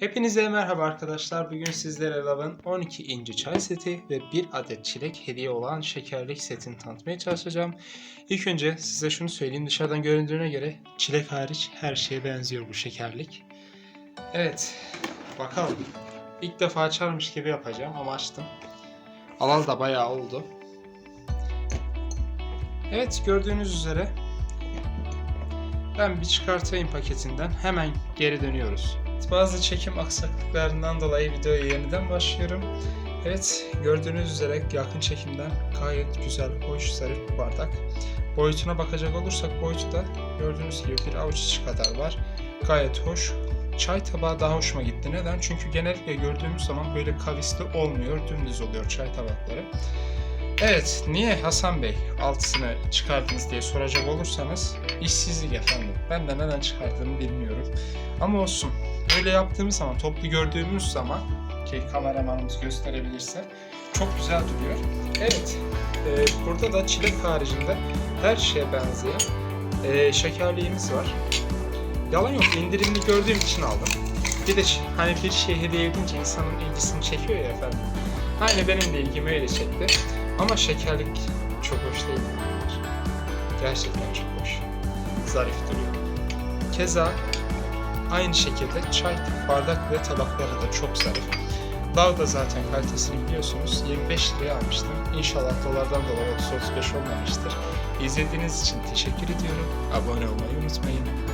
Hepinize merhaba arkadaşlar. Bugün sizlere Love'ın 12 inci çay seti ve 1 adet çilek hediye olan şekerlik setini tanıtmaya çalışacağım. İlk önce size şunu söyleyeyim. Dışarıdan göründüğüne göre çilek hariç her şeye benziyor bu şekerlik. Evet. Bakalım. İlk defa açarmış gibi yapacağım ama açtım. Alalı da bayağı oldu. Evet gördüğünüz üzere ben bir çıkartayım paketinden. Hemen geri dönüyoruz. Bazı çekim aksaklıklarından dolayı videoya yeniden başlıyorum. Evet, gördüğünüz üzere yakın çekimden gayet güzel, hoş, zarif bir bardak. Boyutuna bakacak olursak boyutu da gördüğünüz gibi bir avuç içi kadar var. Gayet hoş. Çay tabağı daha hoşuma gitti. Neden? Çünkü genellikle gördüğümüz zaman böyle kavisli olmuyor, dümdüz oluyor çay tabakları. Evet, niye Hasan Bey altısını çıkardınız diye soracak olursanız işsizlik efendim. Ben de neden çıkardığımı bilmiyorum. Ama olsun. Böyle yaptığımız zaman, toplu gördüğümüz zaman ki kameramanımız gösterebilirse çok güzel duruyor. Evet, e, burada da çilek haricinde her şeye benzeyen e, şekerliğimiz var. Yalan yok, indirimli gördüğüm için aldım. Bir de hani bir şey hediye edince insanın ilgisini çekiyor ya efendim. Aynı benim de ilgimi öyle çekti. Ama şekerlik çok hoş değil. Gerçekten çok hoş. Zarif duruyor. Keza aynı şekilde çay bardak ve tabakları da çok zarif. Lav da zaten kalitesini biliyorsunuz. 25 liraya almıştım. İnşallah dolardan dolara 30-35 olmamıştır. İzlediğiniz için teşekkür ediyorum. Abone olmayı unutmayın.